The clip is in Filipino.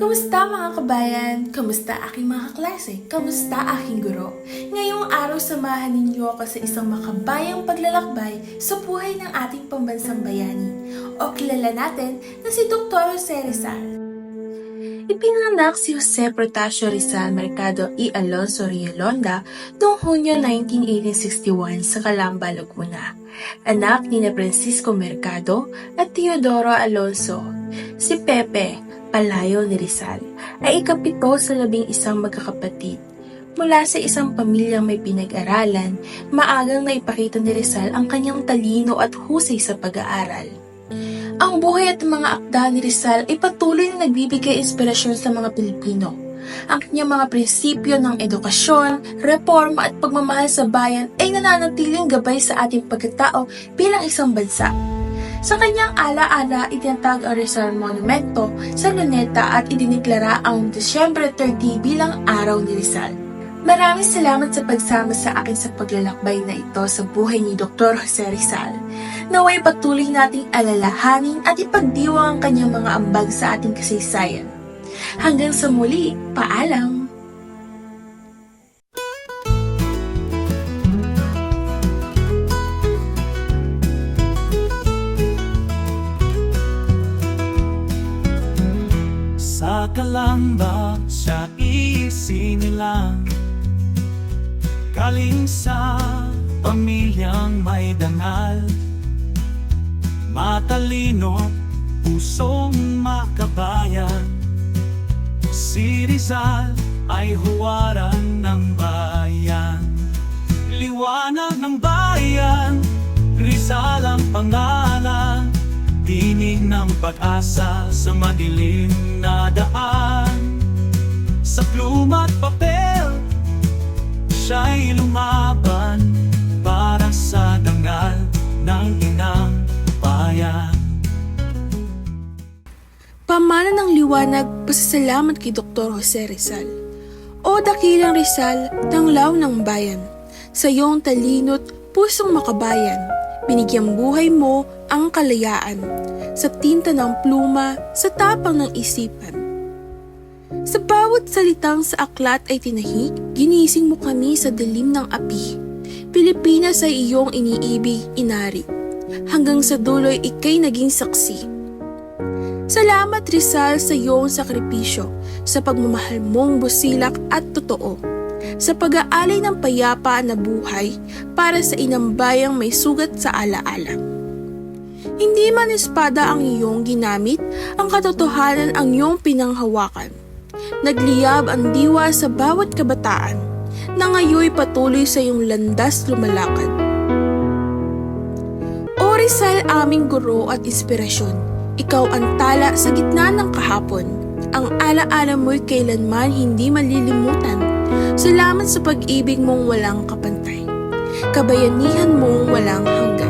Kamusta mga kabayan? Kamusta aking mga kaklase? Kamusta aking guro? Ngayong araw samahan ninyo ako sa isang makabayang paglalakbay sa buhay ng ating pambansang bayani o kilala natin na si Dr. Jose Rizal. Ipinanganak si Jose Protasio Rizal Mercado y Alonso Rielonda noong Hunyo 191861 sa Calamba, Laguna. Anak ni Francisco Mercado at Teodoro Alonso. Si Pepe, palayo ni Rizal, ay ikapito sa labing isang magkakapatid. Mula sa isang pamilyang may pinag-aralan, maagang naipakita ni Rizal ang kanyang talino at husay sa pag-aaral. Ang buhay at mga akda ni Rizal ay patuloy na nagbibigay inspirasyon sa mga Pilipino. Ang kanyang mga prinsipyo ng edukasyon, reforma at pagmamahal sa bayan ay nananatiling gabay sa ating pagkatao bilang isang bansa. Sa kanyang ala-ala, itinatag ang Rizal Monumento sa Luneta at idiniklara ang Desyembre 30 bilang araw ni Rizal. Maraming salamat sa pagsama sa akin sa paglalakbay na ito sa buhay ni Dr. Jose Rizal. Naway patuloy nating alalahanin at ipagdiwang ang kanyang mga ambag sa ating kasaysayan. Hanggang sa muli, paalam! Sa kalamba siya isinilang Galing sa pamilyang may dangal. Matalino, pusong makabayan. Si Rizal ay huwaran ng bayan. Liwanag ng bayan, Rizal ang pangalan. Tinig ng pag-asa sa madilim na daan Pamana ng liwanag, pasasalamat kay Dr. Jose Rizal. O dakilang Rizal, tanglaw ng bayan. Sa iyong talino't pusong makabayan, binigyang buhay mo ang kalayaan. Sa tinta ng pluma, sa tapang ng isipan. Sa bawat salitang sa aklat ay tinahik, ginising mo kami sa dilim ng api. Pilipinas ay iyong iniibig, inari. Hanggang sa dulo'y ikay naging saksi. Salamat Rizal sa iyong sakripisyo, sa pagmamahal mong busilak at totoo, sa pag-aalay ng payapa na buhay para sa inambayang may sugat sa alaala. Hindi man espada ang iyong ginamit, ang katotohanan ang iyong pinanghawakan. Nagliyab ang diwa sa bawat kabataan, na ngayoy patuloy sa iyong landas lumalakad. O Rizal aming guro at inspirasyon, ikaw ang tala sa gitna ng kahapon. Ang alaala mo'y kailanman hindi malilimutan. Salamat sa pag-ibig mong walang kapantay. Kabayanihan mong walang hanggan.